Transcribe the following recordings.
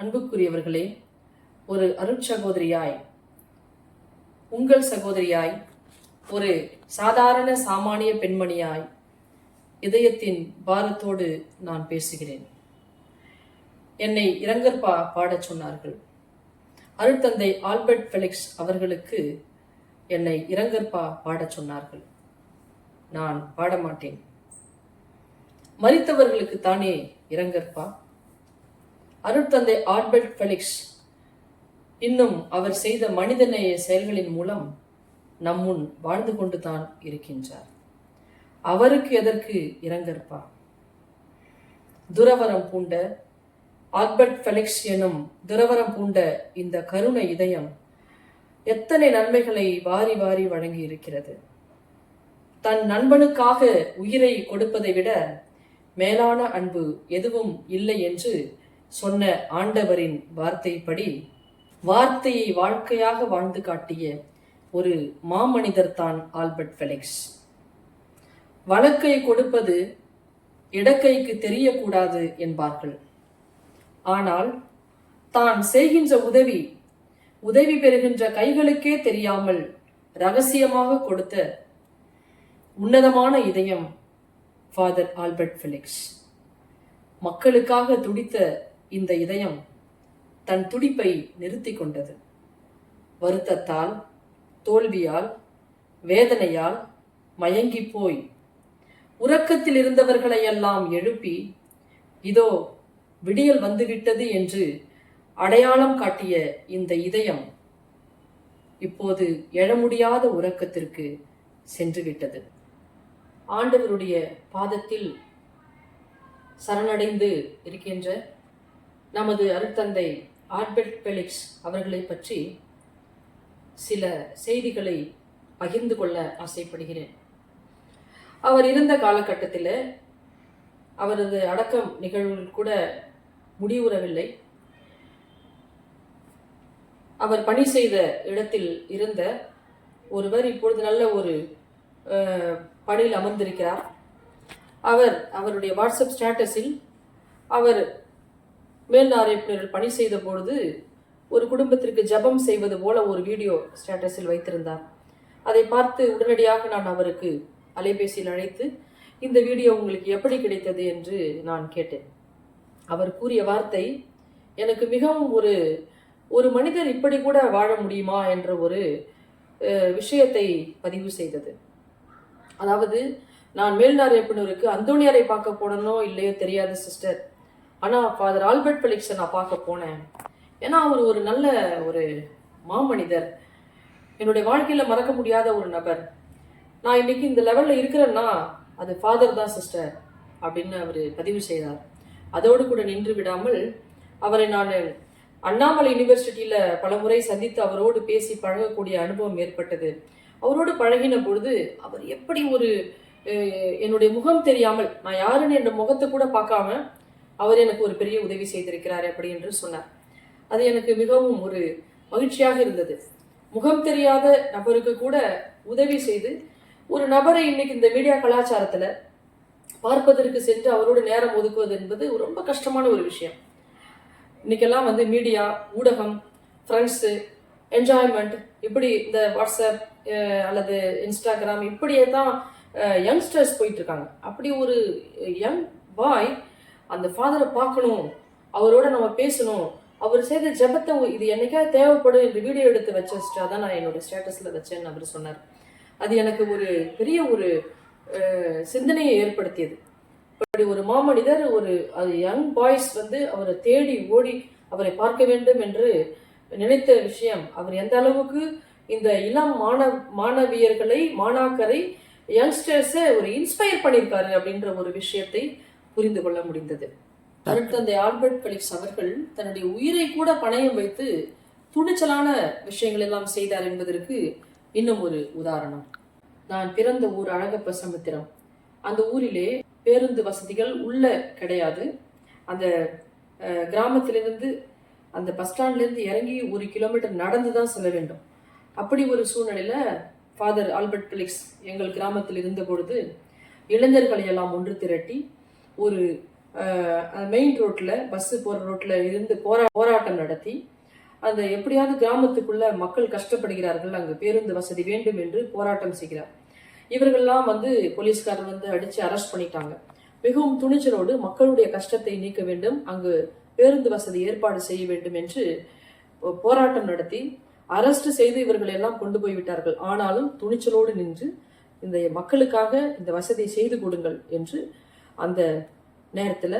அன்புக்குரியவர்களே ஒரு அருட்சகோதரியாய் உங்கள் சகோதரியாய் ஒரு சாதாரண சாமானிய பெண்மணியாய் இதயத்தின் பாரத்தோடு நான் பேசுகிறேன். என்னை இரங்கற்பா பாடச் சொன்னார்கள். அருட்தந்தை ஆல்பர்ட் ஃபெலிக்ஸ் அவர்களுக்கு என்னை இரங்கற்பா பாடச் சொன்னார்கள். நான் பாடமாட்டேன். மறித்தவர்களுக்கு தானே இரங்கற்பா? அருட்தந்தை ஆட்பர்ட் ஃபெலிக்ஸ் இன்னும் அவர் செய்த மனிதநேய செயல்களின் மூலம் நம்முன் வாழ்ந்து கொண்டு தான் இருக்கின்றார். அவருக்கு எதற்கு இரங்கற்பா? துரவரம் பூண்ட ஆல்பர்ட் ஃபெலிக்ஸ் எனும் துரவரம் பூண்ட இந்த கருணை இதயம் எத்தனை நன்மைகளை வாரி வாரி வழங்கி இருக்கிறது தன் நண்பனுக்காக உயிரை கொடுப்பதை விட மேலான அன்பு எதுவும் இல்லை என்று சொன்ன ஆண்டவரின் வார்த்தைப்படி வார்த்தையை வாழ்க்கையாக வாழ்ந்து காட்டிய ஒரு மாமனிதர் தான் ஆல்பர்ட் ஃபெலிக்ஸ். வழக்கை கொடுப்பது இடக்கைக்கு தெரியக்கூடாது என்பார்கள். ஆனால் தான் செய்கின்ற உதவி உதவி பெறுகின்ற கைகளுக்கே தெரியாமல் ரகசியமாக கொடுத்த உன்னதமான இதயம் ஃபாதர் ஆல்பர்ட் ஃபிலிக்ஸ். மக்களுக்காக துடித்த இந்த இதயம் தன் துடிப்பை நிறுத்தி கொண்டது. வருத்தத்தால் தோல்வியால் வேதனையால் மயங்கி போய் உறக்கத்தில் இருந்தவர்களையெல்லாம் எழுப்பி இதோ விடியல் வந்துவிட்டது என்று அடையாளம் காட்டிய இந்த இதயம் இப்போது எழ முடியாத உறக்கத்திற்கு சென்றுவிட்டது. ஆண்டவருடைய பாதத்தில் சரணடைந்து இருக்கின்ற நமது அருட்தந்தை ஆல்பர்ட் பெலிக்ஸ் அவர்களை பற்றி சில செய்திகளை பகிர்ந்து கொள்ள ஆசைப்படுகிறேன். அவர் இருந்த காலகட்டத்தில் அவரது அடக்கம் நிகழ்வுகள் கூட முடிவுறவில்லை. அவர் பணி செய்த இடத்தில் இருந்த ஒருவர் இப்பொழுது நல்ல ஒரு பணியில் அமர்ந்திருக்கிறார். அவர் அவருடைய வாட்ஸ்அப் ஸ்டேட்டஸில் அவர் மேல்நாரியப்பினரில் பணி செய்த பொழுது ஒரு குடும்பத்திற்கு ஜெபம் செய்வது போல ஒரு வீடியோ ஸ்டேட்டஸில் வைத்திருந்தார். அதை பார்த்து உடனடியாக நான் அவருக்கு அலைபேசியில் அழைத்து இந்த வீடியோ உங்களுக்கு எப்படி கிடைத்தது என்று நான் கேட்டேன். அவர் கூறிய வார்த்தை எனக்கு மிகவும் ஒரு ஒரு மனிதர் இப்படி கூட வாழ முடியுமா? என்ற ஒரு விஷயத்தை பதிவு செய்தது. அதாவது நான் மேல்நாரியப்பனூருக்கு அந்தோணியாரை பார்க்க போனனோ இல்லையோ தெரியாது சிஸ்டர். ஆனால் ஃபாதர் ஆல்பர்ட் பெலிக்ஸை நான் பார்க்க போனேன். ஏன்னா அவர் ஒரு நல்ல ஒரு மாமனிதர். என்னுடைய வாழ்க்கையில் மறக்க முடியாத ஒரு நபர். நான் இன்னைக்கு இந்த லெவலில் இருக்கிறேன்னா அது ஃபாதர் தான் சிஸ்டர் அப்படின்னு அவர் பதிவு செய்தார். அதோடு கூட நின்று விடாமல் அவரை நான் அண்ணாமலை யூனிவர்சிட்டியில் பலமுறை சந்தித்து அவரோடு பேசி பழகக்கூடிய அனுபவம் ஏற்பட்டது. அவரோடு பழகின பொழுது அவர் எப்படி ஒரு என்னுடைய முகம் தெரியாமல் நான் யாருன்னு என்ற முகத்தை கூட பார்க்காம அவர் எனக்கு ஒரு பெரிய உதவி செய்திருக்கிறார் அப்படி என்று சொன்னார். அது எனக்கு மிகவும் ஒரு மகிழ்ச்சியாக இருந்தது. முகம் தெரியாத நபருக்கு கூட உதவி செய்து ஒரு நபரை இன்னைக்கு இந்த மீடியா கலாச்சாரத்தில் பார்ப்பதற்கு சென்று அவரோடு நேரம் ஒதுக்குவது என்பது ரொம்ப கஷ்டமான ஒரு விஷயம். இன்னைக்கெல்லாம் வந்து மீடியா ஊடகம் ஃப்ரெண்ட்ஸு என்ஜாய்மெண்ட் இப்படி இந்த வாட்ஸ்அப் அல்லது இன்ஸ்டாகிராம் இப்படியே தான் யங்ஸ்டர்ஸ் போயிட்டு இருக்காங்க. அப்படி ஒரு யங் பாய் அந்த ஃபாதரை பார்க்கணும் அவரோட நம்ம பேசணும். அவர் செய்த ஜெபத்தை இது என்னைக்காவது தேவைப்படும் என்று வீடியோ எடுத்து வச்சிட்டா தான் நான் என்னோட ஸ்டேட்டஸில் வச்சேன்னு அவர் சொன்னார். அது எனக்கு ஒரு பெரிய ஒரு சிந்தனையை ஏற்படுத்தியது. இப்படி ஒரு மாமனிதர் ஒரு அது யங் பாய்ஸ் வந்து அவரை தேடி ஓடி அவரை பார்க்க வேண்டும் என்று நினைத்த விஷயம். அவர் எந்த அளவுக்கு இந்த இளம் மாணவ மாணவியர்களை மாணாக்கரை யங்ஸ்டர்ஸை ஒரு இன்ஸ்பயர் பண்ணியிருக்காரு அப்படின்ற ஒரு விஷயத்தை புரிந்து கொள்ள முடிந்தது. அருட்தந்தை ஆல்பர்ட் பெலிக்ஸ் அவர்கள் தன்னுடைய உயிரை கூட பணயம் வைத்து துணிச்சலான விஷயங்கள் எல்லாம் செய்தார் என்பதற்கு இன்னும் ஒரு உதாரணம். நான் பிறந்த ஊர் அழகப்ப சமுத்திரம். அந்த ஊரிலே பேருந்து வசதிகள் உள்ள கிடையாது. அந்த கிராமத்திலிருந்து அந்த பஸ் ஸ்டாண்ட்லேருந்து இறங்கி ஒரு கிலோமீட்டர் நடந்து தான் செல்ல வேண்டும். அப்படி ஒரு சூழ்நிலையில ஃபாதர் ஆல்பர்ட் பிலிக்ஸ் எங்கள் கிராமத்தில் இருந்த பொழுது இளைஞர்களை எல்லாம் ஒன்று திரட்டி ஒரு மெயின் ரோட்டில் பஸ்ஸு போகிற ரோட்டில் இருந்து போரா போராட்டம் நடத்தி அந்த எப்படியாவது கிராமத்துக்குள்ள மக்கள் கஷ்டப்படுகிறார்கள் அங்கு பேருந்து வசதி வேண்டும் என்று போராட்டம் செய்கிறார். இவர்கள்லாம் வந்து போலீஸ்காரர் வந்து அடித்து அரெஸ்ட் பண்ணிட்டாங்க. மிகவும் துணிச்சலோடு மக்களுடைய கஷ்டத்தை நீக்க வேண்டும் அங்கு பேருந்து வசதி ஏற்பாடு செய்ய வேண்டும் என்று போராட்டம் நடத்தி அரெஸ்ட் செய்து இவர்கள் எல்லாம் கொண்டு போய் விட்டார்கள். ஆனாலும் துணிச்சலோடு நின்று இந்த மக்களுக்காக இந்த வசதியை செய்து கொடுங்கள் என்று அந்த நேரத்துல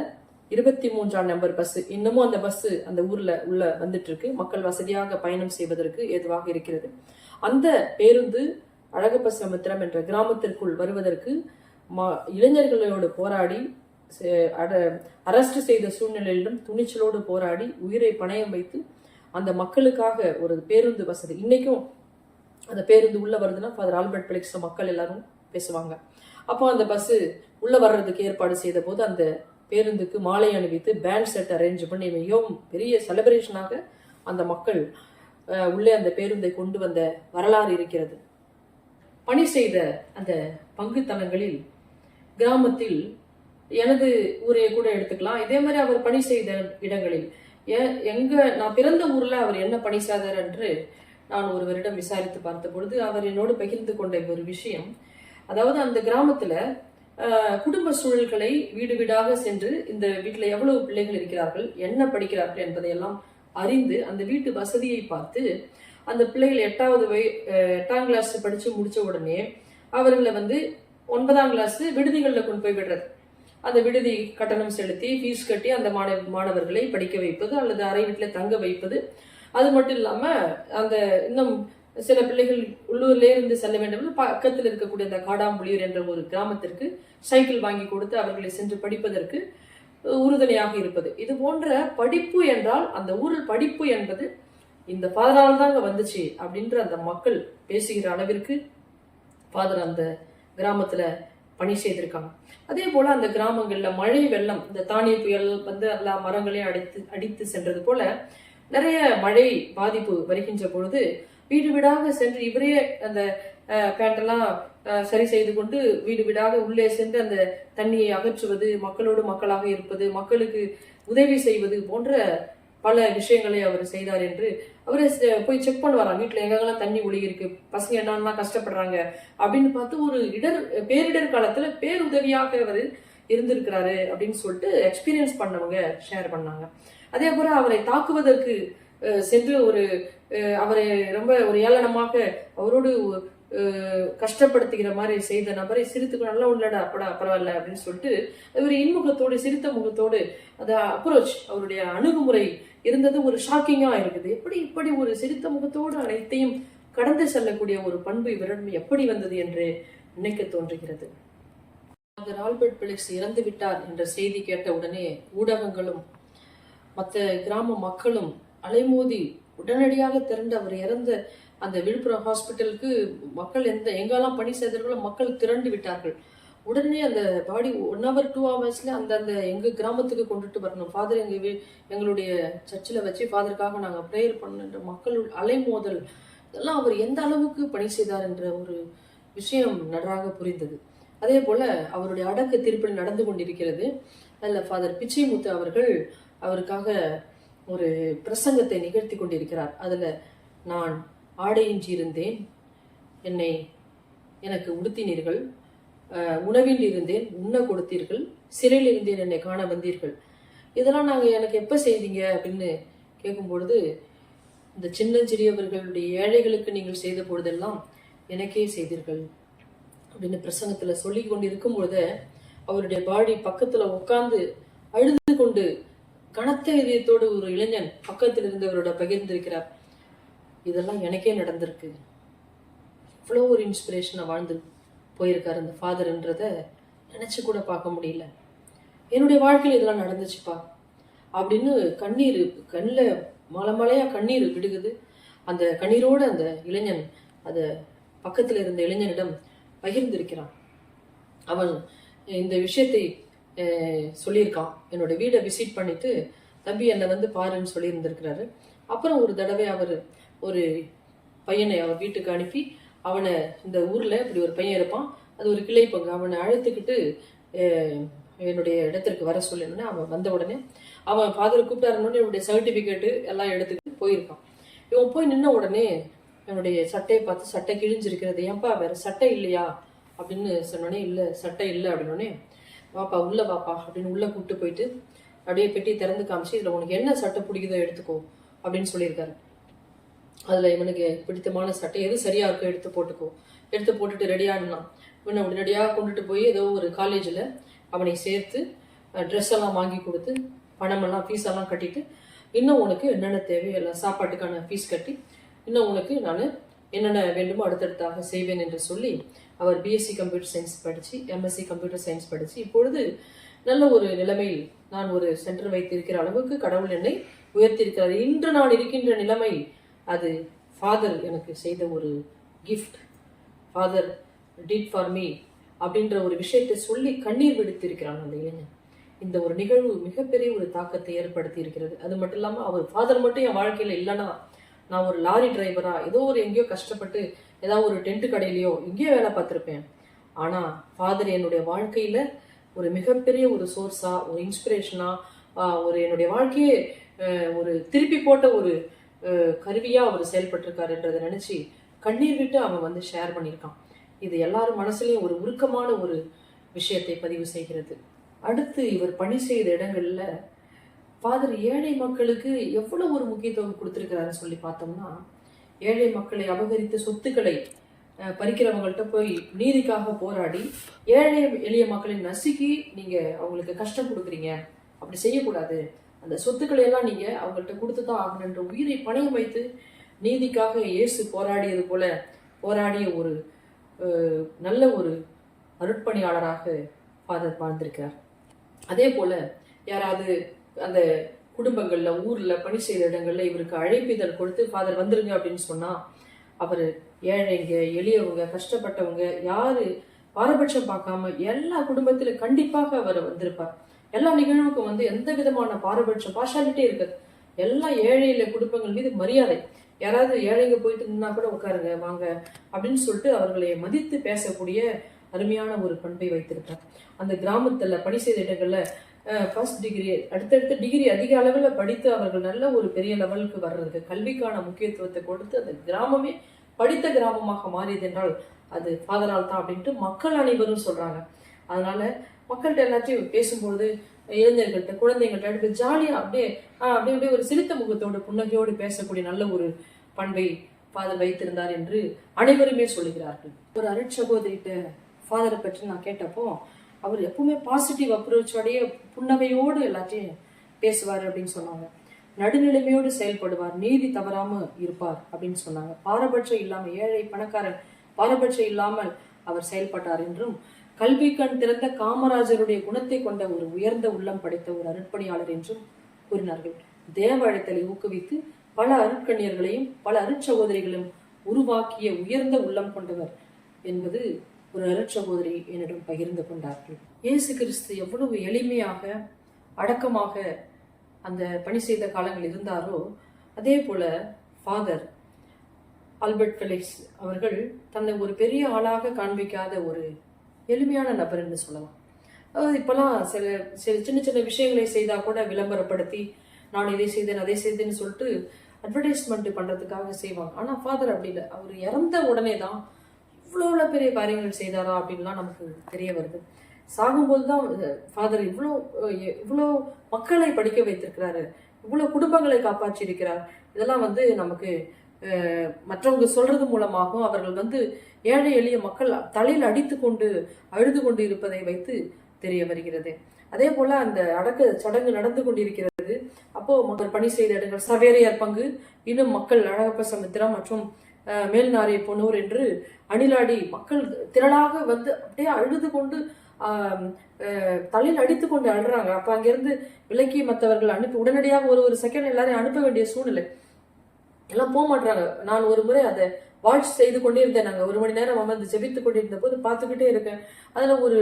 இருபத்தி மூன்றாம் நம்பர் பஸ் இன்னமும் அந்த பஸ் அந்த ஊர்ல உள்ள வந்துட்டு இருக்கு மக்கள் வசதியாக பயணம் செய்வதற்கு ஏதுவாக இருக்கிறது. அந்த பேருந்து அழகப்ப சமுத்திரம் என்ற கிராமத்திற்குள் வருவதற்கு இளைஞர்களோடு போராடி அரஸ்ட் செய்த சூழ்நிலையிலும் துணிச்சலோடு போராடி உயிரை பணயம் வைத்து அந்த மக்களுக்காக ஒரு பேருந்து வசதி. இன்னைக்கும் அந்த பேருந்து உள்ள வருதுன்னா ஃபாதர் ஆல்பர்ட் பிளிக்ஸ் மக்கள் எல்லாரும் பேசுவாங்க. அப்போ அந்த பஸ்ஸு உள்ளே வர்றதுக்கு ஏற்பாடு செய்த போது அந்த பேருந்துக்கு மாலை அணிவித்து பேண்ட் செட் அரேஞ்ச் பண்ணி மிகவும் பெரிய செலிப்ரேஷனாக அந்த மக்கள் உள்ளே அந்த பேருந்தை கொண்டு வந்த வரலாறு இருக்கிறது. பணி செய்த அந்த பங்குத்தனங்களில் கிராமத்தில் எனது ஊரையை கூட எடுத்துக்கலாம். இதே மாதிரி அவர் பணி செய்த இடங்களில் எங்க நான் பிறந்த ஊர்ல அவர் என்ன பணி செய்தார் என்று நான் ஒருவரிடம் விசாரித்து பார்த்த பொழுது அவர் என்னோடு பகிர்ந்து கொண்ட ஒரு விஷயம் அதாவது அந்த கிராமத்துல குடும்ப சூழல்களை வீடு வீடாக சென்று இந்த வீட்டுல எவ்வளவு பிள்ளைகள் இருக்கிறார்கள் என்ன படிக்கிறார்கள் என்பதையெல்லாம் அறிந்து அந்த வீட்டு வசதியை பார்த்து அந்த பிள்ளைகள் எட்டாவது வய எட்டாம் கிளாஸ் படிச்சு முடிச்ச உடனே அவர்களை வந்து ஒன்பதாம் கிளாஸ் விடுதிகளில் கொண்டு போய் விடுறது. அந்த விடுதி கட்டணம் செலுத்தி ஃபீஸ் கட்டி அந்த மாணவ மாணவர்களை படிக்க வைப்பது அல்லது அறை வீட்டில் தங்க வைப்பது. அது மட்டும் இல்லாமல் அந்த இன்னும் சில பிள்ளைகள் உள்ளூர்லேயே இருந்து செல்ல வேண்டும். பக்கத்தில் இருக்கக்கூடிய அந்த காடாம்புலியூர் என்ற ஒரு கிராமத்திற்கு சைக்கிள் வாங்கி கொடுத்து அவர்களை சென்று படிப்பதற்கு உறுதுணையாக இருப்பது. இது போன்ற படிப்பு என்றால் அந்த ஊரில் படிப்பு என்பது இந்த ஃபாதரால் தாங்க வந்துச்சு அப்படின்ற அந்த மக்கள் பேசுகிற அளவிற்கு ஃபாதர் அந்த கிராமத்துல பணி செய்திருக்காங்க. அதே போல அந்த கிராமங்கள்ல மழை வெள்ளம் இந்த தானிய புயல் வந்து எல்லா மரங்களையும் அடித்து அடித்து சென்றது போல நிறைய மழை பாதிப்பு வருகின்ற பொழுது வீடு வீடாக சென்று இவரே அந்த பேண்டெல்லாம் சரி செய்து கொண்டு வீடு வீடாக உள்ளே சென்று அந்த தண்ணியை அகற்றுவது மக்களோடு மக்களாக இருப்பது மக்களுக்கு உதவி செய்வது போன்ற பல விஷயங்களை அவர் செய்தார் என்று அவர் போய் செக் பண்ணுவாராம். வீட்டில் எங்கெங்கெல்லாம் தண்ணி ஒளி இருக்கு பசங்க என்னன்னா கஷ்டப்படுறாங்க அப்படின்னு பார்த்து ஒரு இடர் பேரிடர் காலத்துல பேருதவியாக அவர் இருந்திருக்கிறாரு அப்படின்னு சொல்லிட்டு எக்ஸ்பீரியன்ஸ் பண்ணவங்க ஷேர் பண்ணாங்க. அதே போல அவரை தாக்குவதற்கு சென்று ஒரு அவரை ரொம்ப ஒரு ஏளனமாக அவரோடு கஷ்டப்படுத்துகிற மாதிரி செய்த நபரை சிரித்து நல்லா உள்ளடா அப்படா பரவாயில்ல அப்படின்னு சொல்லிட்டு இவர் இன்முகத்தோடு சிரித்த முகத்தோடு அந்த அப்ரோச் அவருடைய அணுகுமுறை இருந்தது ஒரு ஷாக்கிங்கா இருக்குது. எப்படி இப்படி ஒரு சிரித்த முகத்தோடு அனைத்தையும் கடந்து செல்லக்கூடிய ஒரு பண்பு இவரிடம் எப்படி வந்தது என்று நினைக்க தோன்றுகிறது. அவர் ஆல்பர்ட் பிலிக்ஸ் இறந்து விட்டார் என்ற செய்தி கேட்ட உடனே ஊடகங்களும் மற்ற கிராம மக்களும் அலைமோதி உடனடியாக திரண்டு அவர் இறந்த அந்த விழுப்புரம் ஹாஸ்பிட்டலுக்கு மக்கள் எந்த எங்கெல்லாம் பணி செய்தார்களோ மக்கள் திரண்டு விட்டார்கள். உடனே அந்த பாடி ஒன் ஹவர் டூ ஹவர்ஸ்ல அந்த அந்த எங்க கிராமத்துக்கு கொண்டுட்டு வரணும். ஃபாதர் எங்க வீ- எங்களுடைய சர்ச்சில் வச்சு ஃபாதருக்காக நாங்கள் ப்ரேயர் பண்ணுன்ற மக்கள் அலைமோதல் இதெல்லாம் அவர் எந்த அளவுக்கு பணி செய்தார் என்ற ஒரு விஷயம் நன்றாக புரிந்தது. அதே போல அவருடைய அடக்க தீர்ப்பில் நடந்து கொண்டிருக்கிறது. அதில் ஃபாதர் பிச்சைமுத்து அவர்கள் அவருக்காக ஒரு பிரசங்கத்தை நிகழ்த்தி கொண்டிருக்கிறார். அதில் நான் ஆடையின்றி இருந்தேன். என்னை எனக்கு உடுத்தினீர்கள். உணவில் இருந்தேன். உண்ண கொடுத்தீர்கள். சிறையில் இருந்தேன். என்னை காண வந்தீர்கள். இதெல்லாம் நாங்கள் எனக்கு எப்போ செய்தீங்க அப்படின்னு கேட்கும்பொழுது இந்த சின்னஞ்சிறியவர்களுடைய ஏழைகளுக்கு நீங்கள் செய்த பொழுதெல்லாம் எனக்கே செய்தீர்கள் அப்படின்னு பிரசங்கத்தில் சொல்லி கொண்டு இருக்கும் பொழுது அவருடைய பாடி பக்கத்தில் உட்காந்து அழுது கொண்டு கனத்த இதயத்தோடு ஒரு இளைஞன் பக்கத்தில் இருந்தவரோட பகிர்ந்திருக்கிறார். இதெல்லாம் எனக்கே நடந்திருக்கு. இவ்வளோ ஒரு இன்ஸ்பிரேஷனை வாழ்ந்து போயிருக்கார் அந்த ஃபாதர்ன்றத நினச்சி கூட பார்க்க முடியல. என்னுடைய வாழ்க்கையில் இதெல்லாம் நடந்துச்சுப்பா. அப்படின்னு கண்ணீர் கண்ணில் மலை மலையாக கண்ணீர் விடுகுது. அந்த கண்ணீரோடு அந்த இளைஞன் அதை பக்கத்தில் இருந்த இளைஞனிடம் பகிர்ந்திருக்கிறான். அவன் இந்த விஷயத்தை சொல்லியிருக்கான். என்னோட வீடை விசிட் பண்ணிட்டு தம்பி என்னை வந்து பாருன்னு சொல்லியிருந்திருக்கிறாரு. அப்புறம் ஒரு தடவை அவர் ஒரு பையனை அவர் வீட்டுக்கு அனுப்பி அவனை இந்த ஊரில் இப்படி ஒரு பையன் இருப்பான். அது ஒரு கிளை பங்கு. அவனை அழுத்துக்கிட்டு என்னுடைய இடத்திற்கு வர சொல்லணும்னு அவன் வந்த உடனே அவன் ஃபாதர் கூப்பிட்டாருன்னு என்னுடைய சர்டிஃபிகேட்டு எல்லாம் எடுத்துக்கிட்டு போயிருக்கான். இவன் போய் நின்ன உடனே என்னுடைய சட்டையை பார்த்து சட்டை கிழிஞ்சிருக்கிறது. ஏன்பா வேற சட்டை இல்லையா? அப்படின்னு சொன்னோடனே இல்லை சட்டை இல்லை. அப்படின்னோடனே வாப்பா உள்ள வாப்பா அப்படின்னு உள்ள கூப்பிட்டு போயிட்டு அப்படியே பெட்டி திறந்து காமிச்சு இதுல உனக்கு என்ன சட்டை பிடிக்குதோ எடுத்துக்கோ அப்படின்னு சொல்லியிருக்காரு. அதுல இவனுக்கு பிடித்தமான சட்டை எது சரியா இருக்கோ எடுத்து போட்டுக்கோ. எடுத்து போட்டுட்டு ரெடியானான் இவனை உடனடியாக கொண்டுட்டு போய் ஏதோ ஒரு காலேஜில் அவனை சேர்த்து ட்ரெஸ் எல்லாம் வாங்கி கொடுத்து பணமெல்லாம் ஃபீஸ் எல்லாம் கட்டிட்டு இன்னும் உனக்கு என்னென்ன தேவையோ எல்லாம் சாப்பாட்டுக்கான ஃபீஸ் கட்டி இன்னும் உனக்கு நான் என்னென்ன வேண்டுமோ அடுத்தடுத்தாக செய்வேன் என்று சொல்லி அவர் பிஎஸ்சி கம்ப்யூட்டர் சயின்ஸ் படித்து எம்எஸ்சி கம்ப்யூட்டர் சயின்ஸ் படித்து இப்பொழுது நல்ல ஒரு நிலைமையில் நான் ஒரு சென்டர் வைத்திருக்கிற அளவுக்கு கடவுள் என்னை உயர்த்தியிருக்கிறார். இன்று நான் இருக்கின்ற நிலைமை அது ஃபாதர் எனக்கு செய்த ஒரு gift father did for me அப்படின்ற ஒரு விஷயத்தை சொல்லி கண்ணீர் விடுத்திருக்கிறான் அந்த இளைஞன். இந்த ஒரு நிகழ்வு மிகப்பெரிய ஒரு தாக்கத்தை ஏற்படுத்தி இருக்கிறது அது மட்டும் இல்லாமல் அவர் ஃபாதர் மட்டும் என் வாழ்க்கையில் இல்லைன்னா நான் ஒரு லாரி டிரைவரா ஏதோ ஒரு எங்கேயோ கஷ்டப்பட்டு ஏதாவது ஒரு டென்ட் கடையிலையோ இங்கேயோ வேலை பார்த்துருப்பேன். ஆனா ஃபாதர் என்னுடைய வாழ்க்கையில ஒரு மிகப்பெரிய ஒரு சோர்ஸா ஒரு இன்ஸ்பிரேஷனா ஒரு என்னுடைய வாழ்க்கையே ஒரு திருப்பி போட்ட ஒரு கருவியாக கருவியா அவர் செயல்பட்டிருக்காருன்றதை நினைச்சு கண்ணீர் விட்டு அவன் வந்து ஷேர் பண்ணியிருக்கான். இது எல்லாரும் மனசுலயும் ஒரு உருக்கமான ஒரு விஷயத்தை பதிவு செய்கிறது. அடுத்து இவர் பணி செய்த இடங்கள்ல ஃபாதர் ஏழை மக்களுக்கு எவ்வளவு ஒரு முக்கியத்துவம் கொடுத்துருக்கிறாருன்னு சொல்லி பார்த்தோம்னா ஏழை மக்களை அபகரித்த சொத்துக்களை பறிக்கிறவங்கள்ட்ட போய் நீதிக்காக போராடி ஏழை எளிய மக்களை நசுக்கி நீங்க அவங்களுக்கு கஷ்டம் கொடுக்குறீங்க. அப்படி செய்யக்கூடாது. அந்த சொத்துக்களை எல்லாம் நீங்க அவங்கள்ட்ட கொடுத்து தான் ஆகணுன்ற உயிரை பணையம் வைத்து நீதிக்காக இயேசு போராடியது போல போராடிய ஒரு நல்ல ஒரு அருட்பணியாளராக ஃபாதர் வாழ்ந்திருக்கிறார். அதே போல யாராவது அந்த குடும்பங்களில் ஊரில் பணி செய்த இடங்களில் இவருக்கு அழைப்பிதழ் கொடுத்து ஃபாதர் வந்துருங்க அப்படின்னு சொன்னா அவர் ஏழைங்க எளியவங்க கஷ்டப்பட்டவங்க யார் பாரபட்சம் பார்க்காம எல்லா குடும்பத்திலும் கண்டிப்பாக அவர் வந்திருப்பார். எல்லா நிகழ்வுக்கும் வந்து எந்த விதமான பாரபட்சம் பார்ஷாலிட்டே இருக்காது. எல்லா ஏழையில குடும்பங்கள் மீது மரியாதை. யாராவது ஏழைங்க போயிட்டு நின்னா கூட உட்காருங்க வாங்க அப்படின்னு சொல்லிட்டு அவர்களை மதித்து பேசக்கூடிய அருமையான ஒரு பண்பை வைத்திருக்கார் அந்த கிராமத்துல பணி செய்த இடங்கள்ல ஃபர்ஸ்ட் டிகிரி அடுத்தடுத்த டிகிரி அதிக அளவில் படித்து அவர்கள் நல்ல ஒரு பெரிய லெவலுக்கு வர்றதுக்கு கல்விக்கான முக்கியத்துவத்தை கொடுத்து அந்த கிராமமே படித்த கிராமமாக மாறியது என்றால் அது ஃபாதரால் தான் அப்படின்ட்டு மக்கள் அனைவரும் சொல்கிறாங்க அதனால மக்கள்கிட்ட எல்லாத்தையும் பேசும்போது இளைஞர்கள்ட்ட குழந்தைங்கள்ட்ட அப்படி ஜாலியாக அப்படியே அப்படியே அப்படியே ஒரு சிரித்த முகத்தோடு புன்னகையோடு பேசக்கூடிய நல்ல ஒரு பண்பை ஃபாதர் வைத்திருந்தார் என்று அனைவருமே சொல்லுகிறார்கள். ஒரு அருட்சகோதரிகிட்ட ஃபாதரை பற்றி நான் கேட்டப்போ அவர் எப்பவுமே பாசிட்டிவ் அப்ரோச்சோடைய புன்னகையோடு எல்லாத்தையும் பேசுவார் அப்படின்னு சொன்னாங்க நடுநிலைமையோடு செயல்படுவார். நீதி தவறாம இருப்பார் அப்படின்னு சொன்னாங்க. பாரபட்சம் இல்லாம ஏழை பணக்காரன் பாரபட்சம் இல்லாமல் அவர் செயல்பட்டார் என்றும் கல்வி கண் திறந்த காமராஜருடைய குணத்தை கொண்ட ஒரு உயர்ந்த உள்ளம் படைத்த ஒரு அருட்பணியாளர் என்றும் கூறினார்கள். தேவ அழைத்தலை ஊக்குவித்து பல அருட்கண்ணியர்களையும் பல அருட்சகோதரிகளையும் உருவாக்கிய உயர்ந்த உள்ளம் கொண்டவர் என்பது ஒரு அருட்சகோதரி என்னிடம் பகிர்ந்து கொண்டார்கள். இயேசு கிறிஸ்து எவ்வளவு எளிமையாக அடக்கமாக அந்த பணி செய்த காலங்கள் இருந்தாரோ அதே போல ஃபாதர் ஆல்பர்ட் ஃபெலிக்ஸ் அவர்கள் தன்னை ஒரு பெரிய ஆளாக காண்பிக்காத ஒரு எளிமையான நபர் என்று சொல்லலாம். அதாவது இப்போலாம் சில சில சின்ன சின்ன விஷயங்களை செய்தால் கூட விளம்பரப்படுத்தி நான் இதை செய்தேன் அதை செய்தேன்னு சொல்லிட்டு அட்வர்டைஸ்மெண்ட் பண்ணுறதுக்காக செய்வாங்க. ஆனால் ஃபாதர் அப்படி இல்லை. அவர் இறந்த உடனே தான் இவ்வளோ இவ்வளோ பெரிய காரியங்கள் செய்தாரா அப்படின்லாம் நமக்கு தெரிய வருது. சாகும்போது தான் ஃபாதர் இவ்வளோ இவ்வளோ மக்களை படிக்க வைத்திருக்கிறாரு. இவ்வளோ குடும்பங்களை காப்பாற்றி இருக்கிறார் இதெல்லாம் வந்து நமக்கு மற்றவங்க சொல்றது மூலமாகவும் அவர்கள் வந்து ஏழை எளிய மக்கள் தலையில் அடித்து கொண்டு அழுது கொண்டு இருப்பதை வைத்து தெரிய வருகிறது. அதே போல அந்த அடக்க சடங்கு நடந்து கொண்டிருக்கிறது. அப்போ மக்கள் பணி செய்த இடங்கள் சவேரையர் பங்கு. இன்னும் மக்கள் அழகப்ப சமுத்திரம் மற்றும் மேல்நாரை போனோர் என்று அணிலாடி மக்கள் திரளாக வந்து அப்படியே அழுது கொண்டு தலையில் அடித்து கொண்டு அழுறாங்க. அப்ப அங்கிருந்து விலக்கி மற்றவர்கள் அனுப்பி உடனடியாக ஒரு ஒரு செகண்ட் எல்லாரையும் அனுப்ப வேண்டிய சூழ்நிலை. எல்லாம் போக மாட்டாங்க நான் ஒரு முறை அதை வாட்ச் செய்து கொண்டே இருந்தேன் நாங்கள் ஒரு மணி நேரம் அமர்ந்து ஜெபித்து கொண்டிருந்த போது பார்த்துக்கிட்டே இருக்கேன். அதில் ஒரு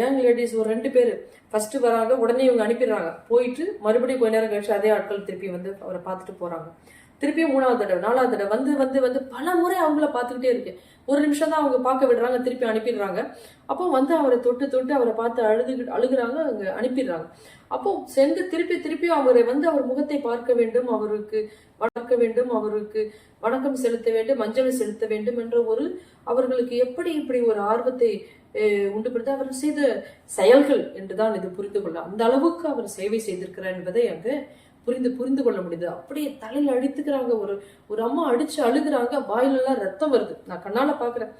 யங் லேடிஸ் ஒரு ரெண்டு பேர் ஃபர்ஸ்ட் வராங்க. உடனே இவங்க அனுப்பிடுறாங்க. போயிட்டு மறுபடியும் கொஞ்ச நேரம் கழிச்சு அதே ஆட்கள் திருப்பி வந்து அவரை பார்த்துட்டு போகிறாங்க திருப்பியும் மூணாவது தடவை நாலாவது தடவை வந்து வந்து வந்து பல முறை அவங்கள பார்த்துக்கிட்டே இருக்கேன். ஒரு நிமிஷம் தான் அவங்க பார்க்க விடுறாங்க திருப்பி அனுப்பிடுறாங்க. அப்போ வந்து அவரை தொட்டு தொட்டு அவரை பார்த்து அழுது அழுகுறாங்க அங்க அனுப்பிடுறாங்க. அப்போ சென்று திருப்பி திருப்பி அவரை வந்து அவர் முகத்தை பார்க்க வேண்டும் அவருக்கு வணக்க வேண்டும் அவருக்கு வணக்கம் செலுத்த வேண்டும் மஞ்சள் செலுத்த வேண்டும் என்ற ஒரு அவர்களுக்கு எப்படி இப்படி ஒரு ஆர்வத்தை அஹ், உண்டுபடுத்த அவர் செய்த செயல்கள் என்றுதான் இது புரிந்து கொள்ள. அந்த அளவுக்கு அவர் சேவை செய்திருக்கிறார் என்பதை அங்கு புரிந்து புரிந்து கொள்ள முடியுது. அப்படியே தலையில அடித்துக்கிறாங்க. ஒரு ஒரு அம்மா அடிச்சு அழுகுறாங்க. வாயிலெல்லாம் ரத்தம் வருது. நான் கண்ணால பாக்குறேன்.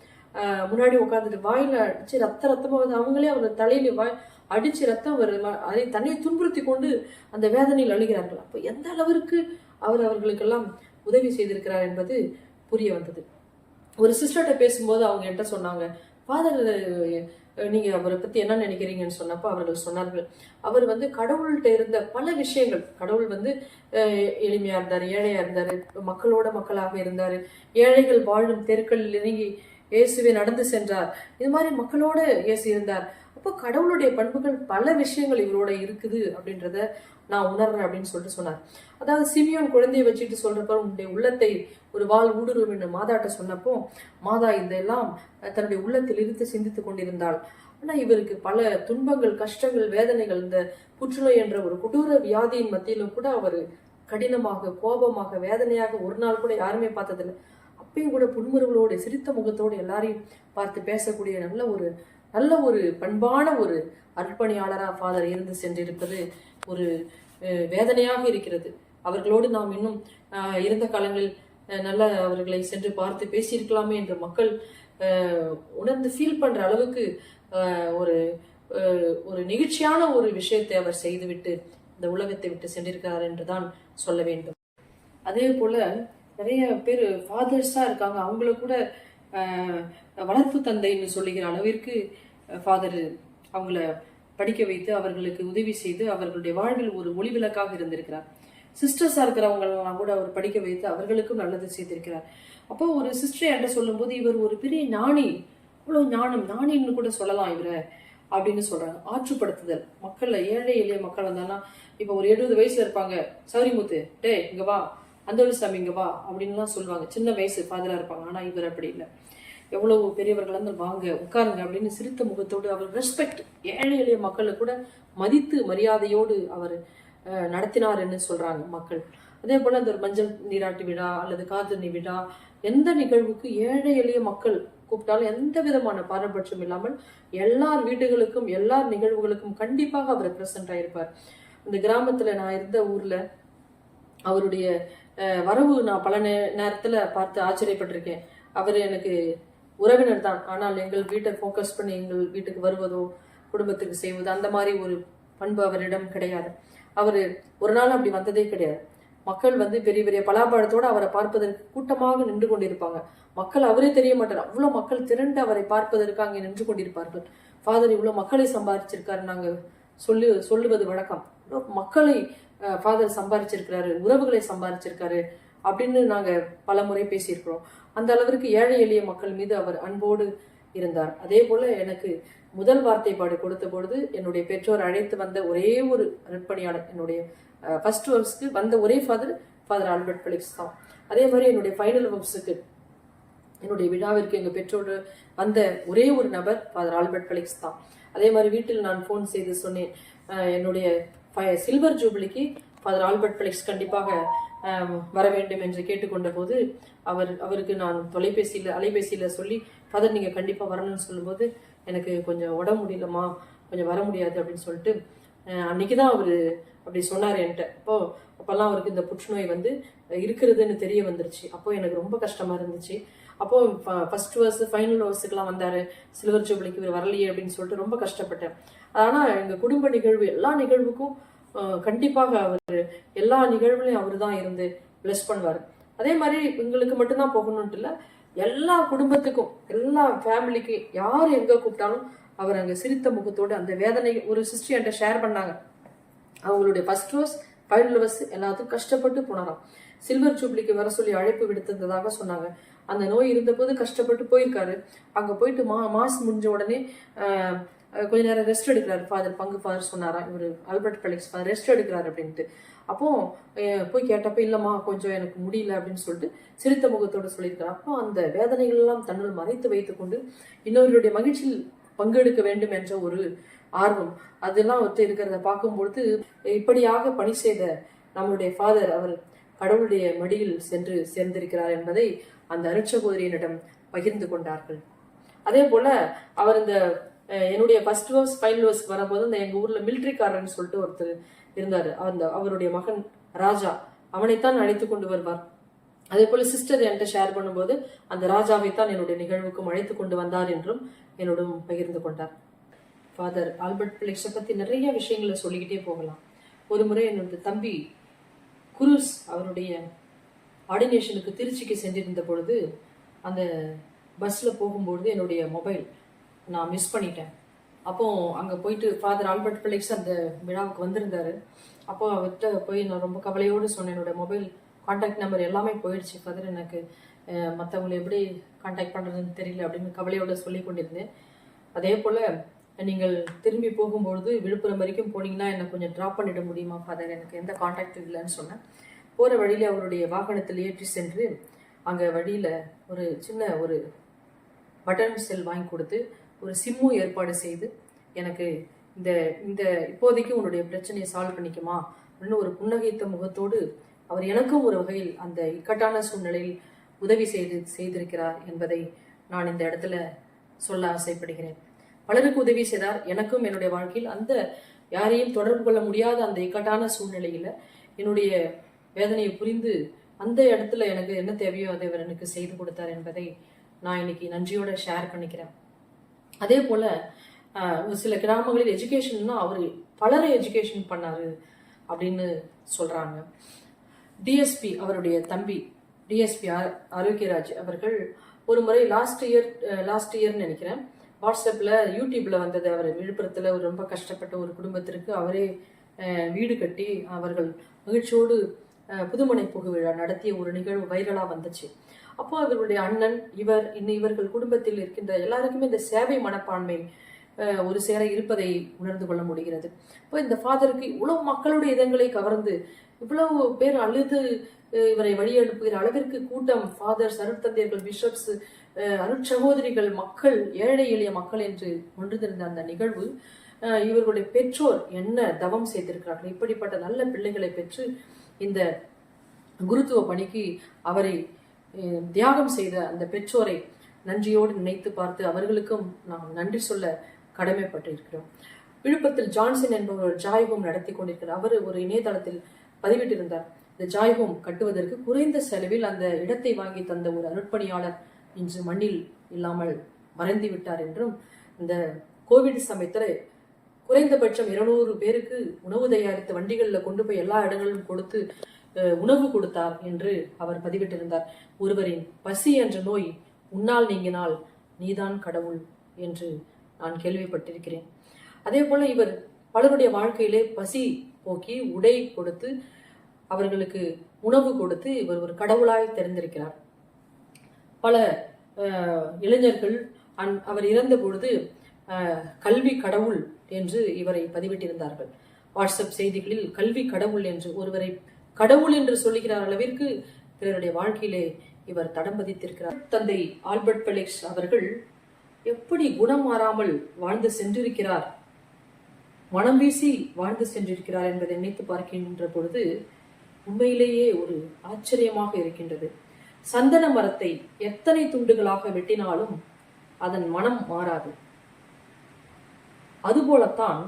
முன்னாடி உட்காந்துட்டு வாயில அடிச்சு ரத்த ரத்தமா வந்து அவங்களே அவங்க தலையில வாய் அடிச்சு ரத்தம் வருது. அதை தன்னை துன்புறுத்தி கொண்டு அந்த வேதனையில் அழுகிறார்கள். அப்போ எந்த அளவிற்கு அவர் அவர்களுக்கெல்லாம் உதவி செய்திருக்கிறார் என்பது புரிய வந்தது. ஒரு சிஸ்டர்கிட்ட பேசும்போது அவங்க என்கிட்ட சொன்னாங்க ஃபாதர் நீங்க அவரை பத்தி என்ன நினைக்கிறீங்கன்னு சொன்னப்போ அவர்கள் சொன்னார்கள். அவர் வந்து கடவுள்கிட்ட இருந்த பல விஷயங்கள். கடவுள் வந்து எளிமையாக எளிமையா இருந்தார் ஏழையா இருந்தாரு மக்களோட மக்களாக இருந்தாரு. ஏழைகள் வாழும் தெருக்களில் இறங்கி இயேசுவே நடந்து சென்றார். இது மாதிரி மக்களோட இயேசு இருந்தார். அப்போ கடவுளுடைய பண்புகள் பல விஷயங்கள் இவரோட இருக்குது அப்படின்றத நான் உணர்றேன் அப்படின்னு சொல்லிட்டு சொன்னார். அதாவது சிமியோன் குழந்தையை வச்சுட்டு சொல்றப்ப உன்னுடைய உள்ளத்தை ஒரு வாள் ஊடுருவும் என்று மாதாட்ட சொன்னப்போ மாதா இதெல்லாம் தன்னுடைய உள்ளத்தில் இருந்து சிந்தித்துக் கொண்டிருந்தாள். ஆனா இவருக்கு பல துன்பங்கள் கஷ்டங்கள் வேதனைகள் இந்த புற்றுநோய் என்ற ஒரு கொடூர வியாதியின் மத்தியிலும் கூட அவர் கடினமாக கோபமாக வேதனையாக ஒரு நாள் கூட யாருமே பார்த்ததில்லை. அப்பயும் கூட புன்முறுவலோடு சிரித்த முகத்தோடு எல்லாரையும் பார்த்து பேசக்கூடிய நல்ல ஒரு நல்ல ஒரு பண்பான ஒரு அர்ப்பணியாளராக ஃபாதர் இருந்து சென்றிருப்பது ஒரு வேதனையாக இருக்கிறது. அவர்களோடு நாம் இன்னும் இருந்த காலங்களில் நல்ல அவர்களை சென்று பார்த்து பேசியிருக்கலாமே என்று மக்கள் உணர்ந்து ஃபீல் பண்ணுற அளவுக்கு ஒரு ஒரு நிகழ்ச்சியான ஒரு விஷயத்தை அவர் செய்துவிட்டு இந்த உலகத்தை விட்டு சென்றிருக்கிறார் என்றுதான் சொல்ல வேண்டும். அதே போல நிறைய பேர் ஃபாதர்ஸாக இருக்காங்க. அவங்கள கூட வளர்ப்பு தந்தைன்னு சொல்லுகிற அளவிற்கு ஃபாதர் அவங்கள படிக்க வைத்து அவர்களுக்கு உதவி செய்து அவர்களுடைய வாழ்வில் ஒரு ஒளிவிளக்காக இருந்திருக்கிறார். சிஸ்டர்ஸாக இருக்கிறவங்களெல்லாம் கூட அவர் படிக்க வைத்து அவர்களுக்கும் நல்லது செய்திருக்கிறார். அப்போ ஒரு சிஸ்டர் என்கிட்ட சொல்லும்போது இவர் ஒரு பெரிய ஞானி. இவ்வளோ ஞானம் ஞானின்னு கூட சொல்லலாம் இவரை அப்படின்னு சொல்கிறாங்க ஆற்றுப்படுத்துதல். மக்களில் ஏழை எளிய மக்கள் வந்தாங்கன்னா இப்போ ஒரு எழுபது வயசில் இருப்பாங்க. சௌரிமுத்து டே இங்கே வா. அந்தோணி சாமி இங்கே வா. அப்படின்லாம் சொல்லுவாங்க. சின்ன வயசு ஃபாதராக இருப்பாங்க. ஆனால் இவர் அப்படி இல்லை. எவ்வளவு பெரியவர்கள் வந்து வாங்க உட்காருங்க அப்படின்னு சிரித்த முகத்தோடு அவர் ரெஸ்பெக்ட் ஏழை எளிய மக்களை கூட மதித்து மரியாதையோடு அவர் நடத்தினார் என்று சொல்றாங்க மக்கள். அதே போல இந்த ஒரு மஞ்சள் நீராட்டு விழா அல்லது காதணி விழா எந்த நிகழ்வுக்கு ஏழை எளிய மக்கள் கூப்பிட்டாலும் எந்த விதமான பாரபட்சம் இல்லாமல் எல்லார் வீடுகளுக்கும் எல்லார் நிகழ்வுகளுக்கும் கண்டிப்பாக அவர் பிரசன்ட் ஆயிருப்பார். இந்த கிராமத்துல நான் இருந்த ஊர்ல அவருடைய வரவு நான் பல நே நேரத்துல பார்த்து ஆச்சரியப்பட்டிருக்கேன். அவர் எனக்கு உறவினர் தான் ஆனால் எங்கள் வீட்டை ஃபோக்கஸ் பண்ணி எங்கள் வீட்டுக்கு வருவதோ குடும்பத்துக்கு செய்வது அந்த மாதிரி ஒரு பண்பு அவரிடம் கிடையாது. அவர் ஒரு நாள் அப்படி வந்ததே கிடையாது. மக்கள் வந்து பெரிய பெரிய பலாபழத்தோடு அவரை பார்ப்பதற்கு கூட்டமாக நின்று கொண்டிருப்பாங்க. மக்கள் அவரே தெரிய மாட்டார். அவ்வளோ மக்கள் திரண்டு அவரை பார்ப்பதற்கு அங்கே நின்று கொண்டிருப்பார்கள். ஃபாதர் இவ்வளோ மக்களை சம்பாதிச்சிருக்காரு நாங்கள் சொல்லு சொல்லுவது வழக்கம். மக்களை ஃபாதர் சம்பாதிச்சிருக்கிறாரு உறவுகளை சம்பாதிச்சிருக்காரு அப்படின்னு நாங்கள் பல முறை பேசியிருக்கிறோம். அந்த அளவிற்கு ஏழை எளிய மக்கள் மீது அவர் அன்போடு இருந்தார். அதே போல எனக்கு முதல் வார்த்தை பாடு கொடுத்த பொழுது என்னுடைய பெற்றோர் அழைத்து வந்த ஒரே ஒரு நற்பணியாளர் என்னுடைய ஃபர்ஸ்ட் ஒர்க்ஸ்க்கு வந்த ஒரே ஃபாதர் ஃபாதர் ஆல்பர்ட் பிலிப்ஸ் தான். அதே மாதிரி என்னுடைய ஃபைனல் ஒர்க்ஸுக்கு என்னுடைய விழாவிற்கு எங்கள் பெற்றோர் வந்த ஒரே ஒரு நபர் ஃபாதர் ஆல்பர்ட் பெலிக்ஸ் தான். அதே மாதிரி வீட்டில் நான் ஃபோன் செய்து சொன்னேன் என்னுடைய சில்வர் ஜூபிலிக்கு ஃபாதர் ஆல்பர்ட் பெலிக்ஸ் கண்டிப்பாக வர வேண்டும் என்று கேட்டுக்கொண்ட போது அவர் அவருக்கு நான் தொலைபேசியில் அலைபேசியில் சொல்லி ஃபாதர் நீங்கள் கண்டிப்பாக வரணும்னு சொல்லும்போது எனக்கு கொஞ்சம் உடம்பு முடியலம்மா கொஞ்சம் வர முடியாது அப்படின்னு சொல்லிட்டு அன்னைக்கு தான் அவர் அப்படி சொன்னார் என்கிட்ட. அப்போ அப்போல்லாம் அவருக்கு இந்த புற்றுநோய் வந்து இருக்கிறதுன்னு தெரிய வந்துருச்சு. அப்போ எனக்கு ரொம்ப கஷ்டமாக இருந்துச்சு. அப்போ ஃபர்ஸ்ட் வர்ஸ் ஃபைனல் வர்ஸுக்கெல்லாம் வந்தார். சில்வர் ஜூபிலிக்கு இவர் வரலையே அப்படின்னு சொல்லிட்டு ரொம்ப கஷ்டப்பட்டேன். ஆனால் எங்கள் குடும்ப நிகழ்வு எல்லா நிகழ்வுக்கும் கண்டிப்பாக அவர் எல்லா நிகழ்வுலையும் அவர் தான் இருந்து பிளஸ் பண்ணுவார். அதே மாதிரி எங்களுக்கு மட்டும்தான் போகணும்ட்டு இல்லை எல்லா குடும்பத்துக்கும் எல்லா ஃபேமிலிக்கு யார் எங்கே கூப்பிட்டாலும் அவர் அங்கே சிரித்த முகத்தோடு அந்த வேதனை ஒரு சிஸ்டர் என்கிட்ட ஷேர் பண்ணாங்க. அவங்களுடைய ஃபர்ஸ்ட் ரோஸ் ஃபைனல் ரோஸ் எல்லாத்துக்கும் கஷ்டப்பட்டு போனாராம். சில்வர் ஜூப்ளிக்கு வர சொல்லி அழைப்பு விடுத்திருந்ததாக சொன்னாங்க. அந்த நோய் இருந்தபோது கஷ்டப்பட்டு போயிருக்காரு. அங்கே போயிட்டு மா மாஸ் முடிஞ்ச உடனே கொஞ்ச நேரம் ரெஸ்ட் எடுக்கிறாரு. ஃபாதர் பங்கு ஃபாதர் சொன்னாரா? இவர் ஆல்பர்ட் பெலிக்ஸ் ஃபாதர் ரெஸ்ட் எடுக்கிறாரு அப்படின்ட்டு. அப்போ போய் கேட்டப்ப இல்லம்மா கொஞ்சம் எனக்கு முடியல அப்படின்னு சொல்லிட்டு சிரித்த முகத்தோடு சொல்லியிருக்காரு. அப்போ அந்த வேதனைகள் எல்லாம் தன்னுள் மறைத்து வைத்துக்கொண்டு இன்னொருடைய மகிழ்ச்சியில் பங்கெடுக்க வேண்டும் என்ற ஒரு ஆர்வம். அதெல்லாம் ஒத்து இருக்கிறத பார்க்கும்பொழுது இப்படியாக பணி செய்த நம்மளுடைய ஃபாதர் அவர் கடவுளுடைய மடியில் சென்று சேர்ந்திருக்கிறார் என்பதை அந்த அருட்சகோதரியனிடம் பகிர்ந்து கொண்டார்கள். அதே போல அவர் இந்த என்னுடைய ஃபர்ஸ்ட் வர்ஸ் ஃபைனல் வர்ஸ் வரும்போது அந்த எங்கள் ஊரில் மிலிட்ரிக்காரன் சொல்லிட்டு ஒருத்தர் இருந்தார். அந்த அவருடைய மகன் ராஜா. அவனைத்தான் அழைத்து கொண்டு வருவார். அதே போல சிஸ்டர் என்கிட்ட ஷேர் பண்ணும்போது அந்த ராஜாவை தான் என்னுடைய நிகழ்வுக்கும் அழைத்து கொண்டு வந்தார் என்றும் என்னோடும் பகிர்ந்து கொண்டார். ஃபாதர் ஆல்பர்ட் பிளெக்ஸை பற்றி நிறைய விஷயங்களை சொல்லிக்கிட்டே போகலாம். ஒரு முறை என்னோட தம்பி குருஸ் அவருடைய ஆர்டினேஷனுக்கு திருச்சிக்கு சென்றிருந்த பொழுது அந்த பஸ்ஸில் போகும்பொழுது என்னுடைய மொபைல் நான் மிஸ் பண்ணிட்டேன். அப்போ அங்கே போயிட்டு ஃபாதர் ஆல்பர்ட் பிளெக்ஸ் அந்த விழாவுக்கு வந்திருந்தாரு. அப்போ அவர்கிட்ட போய் நான் ரொம்ப கவலையோடு சொன்னேன். என்னோட மொபைல் காண்டாக்ட் நம்பர் எல்லாமே போயிடுச்சு. ஃபாதர் எனக்கு மற்றவங்களை எப்படி காண்டாக்ட் பண்ணுறதுன்னு தெரியல அப்படின்னு கவலையோடு சொல்லி கொண்டிருந்தேன். அதே போல் நீங்கள் திரும்பி போகும்பொழுது விழுப்புரம் வரைக்கும் போனீங்கன்னா என்னை கொஞ்சம் ட்ராப் பண்ணிட முடியுமா ஃபாதர் எனக்கு எந்த கான்டாக்ட் இல்லைன்னு சொன்னேன். போகிற வழியில் அவருடைய வாகனத்தில் ஏற்றி சென்று அங்கே வழியில் ஒரு சின்ன ஒரு பட்டன் செல் வாங்கி கொடுத்து ஒரு சிம்மும் ஏற்பாடு செய்து எனக்கு இந்த இந்த இப்போதைக்கு உன்னுடைய பிரச்சனையை சால்வ் பண்ணிக்குமா அப்படின்னு ஒரு புன்னகைத்த முகத்தோடு அவர் எனக்கும் ஒரு வகையில் அந்த இக்கட்டான சூழ்நிலையில் உதவி செய்து செய்திருக்கிறார் என்பதை நான் இந்த இடத்துல சொல்ல ஆசைப்படுகிறேன். பலருக்கு உதவி செய்தார். எனக்கும் என்னுடைய வாழ்க்கையில் அந்த யாரையும் தொடர்பு கொள்ள முடியாத அந்த இக்கட்டான சூழ்நிலையில என்னுடைய வேதனையை புரிந்து அந்த இடத்துல எனக்கு என்ன தேவையோ அதை அவர் எனக்கு செய்து கொடுத்தார் என்பதை நான் இன்னைக்கு நன்றியோட ஷேர் பண்ணிக்கிறேன். அதே போல் ஒரு சில கிராமங்களில் எஜுகேஷன்னா அவர் பலரை எஜுகேஷன் பண்ணாரு அப்படின்னு சொல்கிறாங்க டிஎஸ்பி அவருடைய தம்பி டிஎஸ்பி ஆரோக்கியராஜ் அவர்கள் ஒரு முறை லாஸ்ட் இயர் லாஸ்ட் இயர்னு நினைக்கிறேன். வாட்ஸ்அப்பில் யூடியூப்பில் வந்தது அவர் விழுப்புரத்தில் ஒரு ரொம்ப கஷ்டப்பட்ட ஒரு குடும்பத்திற்கு அவரே வீடு கட்டி அவர்கள் மகிழ்ச்சியோடு புதுமனை புகு விழா நடத்திய ஒரு நிகழ்வு வைரலாக வந்துச்சு. அப்போ அவர்களுடைய அண்ணன் இவர் இன்னும் இவர்கள் குடும்பத்தில் இருக்கின்ற எல்லாருக்குமே இந்த சேவை மனப்பான்மை ஒரு சேர இருப்பதை உணர்ந்து கொள்ள முடிகிறது. இப்போ இந்த ஃபாதருக்கு இவ்வளவு மக்களுடைய இதங்களை கவர்ந்து இவ்வளவு பேர் அழுது இவரை வழி அனுப்புகிற அளவிற்கு கூட்டம் ஃபாதர்ஸ் அருட்தந்தையர்கள் பிஷப்ஸ் அருட்சகோதரிகள் மக்கள் ஏழை எளிய மக்கள் என்று ஒன்றிருந்த அந்த நிகழ்வு இவர்களுடைய பெற்றோர் என்ன தவம் செய்திருக்கிறார்கள்? இப்படிப்பட்ட நல்ல பிள்ளைகளை பெற்று இந்த குருத்துவ பணிக்கு அவரை தியாகம் செய்த அந்த பெற்றோரை நன்றியோடு நினைத்து பார்த்து அவர்களுக்கும் நாம் நன்றி சொல்ல கடமைப்பட்டிருக்கிறோம். விழுப்புரத்தில் ஜான்சன் என்பவர் ஒரு ஜாய் ஹோம் நடத்தி கொண்டிருக்கிறார். அவர் ஒரு இணையதளத்தில் பதிவிட்டிருந்தார். இந்த ஜாய் ஹோம் கட்டுவதற்கு குறைந்த செலவில் அந்த இடத்தை வாங்கி தந்த ஒரு அருட்பணியாளர் இன்று மண்ணில் இல்லாமல் மறைந்து விட்டார் என்றும் இந்த கோவிட் சமயத்தில் குறைந்தபட்சம் இருநூறு பேருக்கு உணவு தயாரித்த வண்டிகளில் கொண்டு போய் எல்லா இடங்களிலும் கொடுத்து உணவு கொடுத்தார் என்று அவர் பதிவிட்டிருந்தார். ஒருவரின் பசி என்ற நோய் உன்னால் நீங்கினால் நீதான் கடவுள் என்று நான் கேள்விப்பட்டிருக்கிறேன். அதே போல இவர் பலருடைய வாழ்க்கையிலே பசி போக்கி உடை கொடுத்து அவர்களுக்கு உணவு கொடுத்து இவர் ஒரு கடவுளாய் தெரிந்திருக்கிறார். பல இளைஞர்கள் அன் அவர் இறந்த பொழுது கல்வி கடவுள் என்று இவரை பதிவிட்டிருந்தார்கள். வாட்ஸ்அப் செய்திகளில் கல்வி கடவுள் என்று ஒருவரை கடவுள் என்று சொல்லுகிறார் அளவிற்கு பிறருடைய வாழ்க்கையிலே இவர் தடம் பதித்திருக்கிறார். தந்தை ஆல்பர்ட் பெலிக்ஸ் அவர்கள் எப்படி குணம் மாறாமல் வாழ்ந்து சென்றிருக்கிறார்? மனம் வீசி வாழ்ந்து சென்றிருக்கிறார் என்பதை நினைத்து பார்க்கின்ற பொழுது உண்மையிலேயே ஒரு ஆச்சரியமாக இருக்கின்றது. சந்தன மரத்தை எத்தனை துண்டுகளாக வெட்டினாலும் அதன் மனம் மாறாது. அதுபோலத்தான்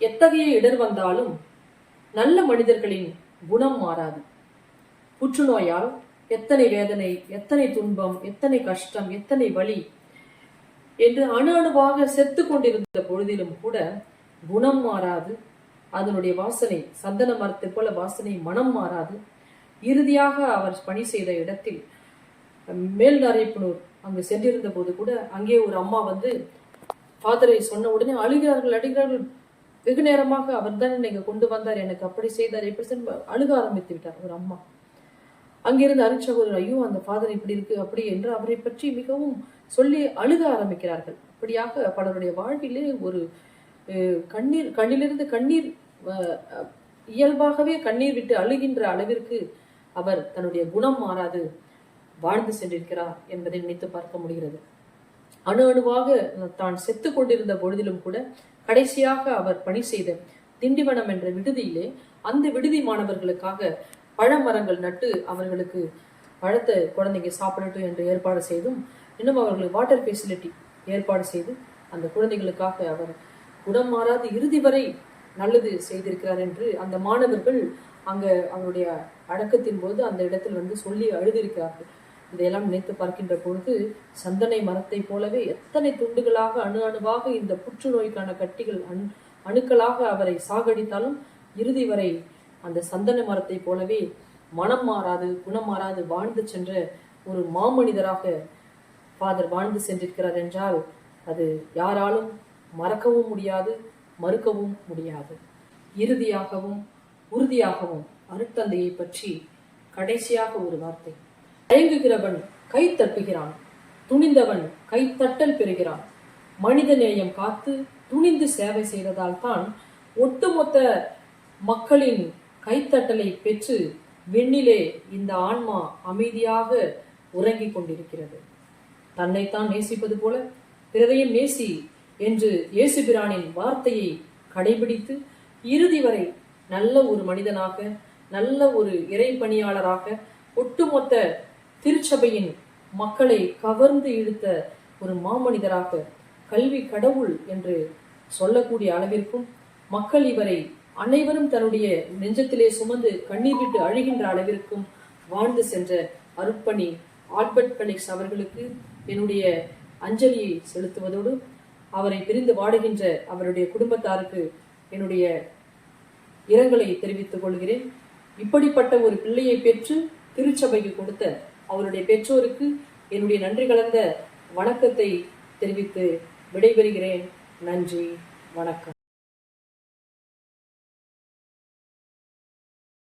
எத்தகைய இடர் வந்தாலும் நல்ல மனிதர்களின் குணம் மாறாது. புற்றுநோயால் எத்தனை வேதனை எத்தனை துன்பம் எத்தனை கஷ்டம் எத்தனை வலி என்று அணு அணுவாக செத்து கொண்டிருந்த பொழுதிலும் கூட குணம் மாறாது. அதனுடைய வாசனை சந்தன மரத்தை போல வாசனை மனம் மாறாது. இறுதியாக அவர் பணி செய்த இடத்தில் மேல் நரைப்புனூர் அங்கு சென்றிருந்த போது கூட அங்கே ஒரு அம்மா வந்து ஃபாதரை சொன்ன உடனே அழுகிறார்கள் அழுகிறார்கள். வெகு நேரமாக அவர் தான் என்னை கொண்டு வந்தார். எனக்கு அப்படி செய்தார். எப்படி அழுக ஆரம்பித்து விட்டார் ஒரு அம்மா. அங்கிருந்து அருட்சகோதரர் ஐயோ அந்த ஃபாதர் இப்படி இருக்கு அப்படி என்று அவரை பற்றி மிகவும் சொல்லி அழுக ஆரம்பிக்கிறார்கள். அப்படியாக பலருடைய வாழ்விலே ஒரு அஹ், கண்ணீர் கண்ணிலிருந்து கண்ணீர் அஹ், இயல்பாகவே கண்ணீர் விட்டு அழுகின்ற அளவிற்கு அவர் தன்னுடைய குணம் மாறாது வாழ்ந்து சென்றிருக்கிறார் என்பதை நினைத்து பார்க்க முடிகிறது. அணு அணுவாக தான் செத்து கொண்டிருந்த பொழுதிலும் கூட கடைசியாக அவர் பணி செய்த திண்டிவனம் என்ற விடுதியிலே அந்த விடுதி மாணவர்களுக்காக பழமரங்கள் நட்டு அவர்களுக்கு பழத்தை குழந்தைங்க சாப்பிடட்டும் என்று ஏற்பாடு செய்தும் இன்னும் அவர்களுக்கு வாட்டர் ஃபெசிலிட்டி ஏற்பாடு செய்து அந்த குழந்தைகளுக்காக அவர் குணம் மாறாது இறுதி வரை நல்லது செய்திருக்கிறார் என்று அந்த மாணவர்கள் அங்க அவருடைய அடக்கத்தின் போது அந்த இடத்தில் வந்து சொல்லி அழுதிருக்கிறார்கள். இதையெல்லாம் நினைத்து பார்க்கின்ற பொழுது சந்தனை மரத்தை போலவே எத்தனை துண்டுகளாக அணு அணுவாக இந்த புற்றுநோய்க்கான கட்டிகள் அணு அணுக்களாக அவரை சாகடித்தாலும் இறுதி வரை அந்த சந்தன மரத்தை போலவே மனம் மாறாது குணம் மாறாது வாழ்ந்து சென்ற ஒரு மாமனிதராக ஃபாதர் வாழ்ந்து சென்றிருக்கிறார் என்றால் அது யாராலும் மறக்கவும் முடியாது மறுக்கவும் முடியாது. இறுதியாகவும் உறுதியாகவும் அருட்தந்தையை பற்றி கடைசியாக ஒரு வார்த்தை. தயங்குகிறவன் கை தட்டுகிறான். துணிந்தவன் கைத்தட்டல் பெறுகிறான். மனித நேயம் காத்து துணிந்து சேவை செய்ததால் தான் ஒட்டுமொத்த மக்களின் கைத்தட்டலை பெற்று விண்ணிலே இந்த ஆன்மா அமைதியாக உறங்கிக் கொண்டிருக்கிறது. தன்னைத்தான் நேசிப்பது போல பிறரையும் நேசி என்று இயேசுபிரானின் வார்த்தையை கடைபிடித்து இறுதி வரை நல்ல ஒரு மனிதனாக நல்ல ஒரு இறை பணியாளராக ஒட்டுமொத்த திருச்சபையின் மக்களை கவர்ந்து இழுத்த ஒரு மாமனிதராக கல்வி கடவுள் என்று சொல்லக்கூடிய அளவிற்கும் மக்கள் இவரை அனைவரும் தன்னுடைய நெஞ்சத்திலே சுமந்து கண்ணீர் விட்டு அழுகின்ற அளவிற்கும் வாழ்ந்து சென்ற அருட்பணி ஆல்பர்ட் பெனிக்ஸ் அவர்களுக்கு என்னுடைய அஞ்சலியை செலுத்துவதோடு அவரை பிரிந்து வாடுகின்ற அவருடைய குடும்பத்தாருக்கு என்னுடைய இரங்கலை தெரிவித்துக் கொள்கிறேன். இப்படிப்பட்ட ஒரு பிள்ளையை பெற்று திருச்சபைக்கு கொடுத்த அவருடைய பெற்றோருக்கு என்னுடைய நன்றி கலந்த வணக்கத்தை தெரிவித்து விடைபெறுகிறேன். நன்றி. வணக்கம்.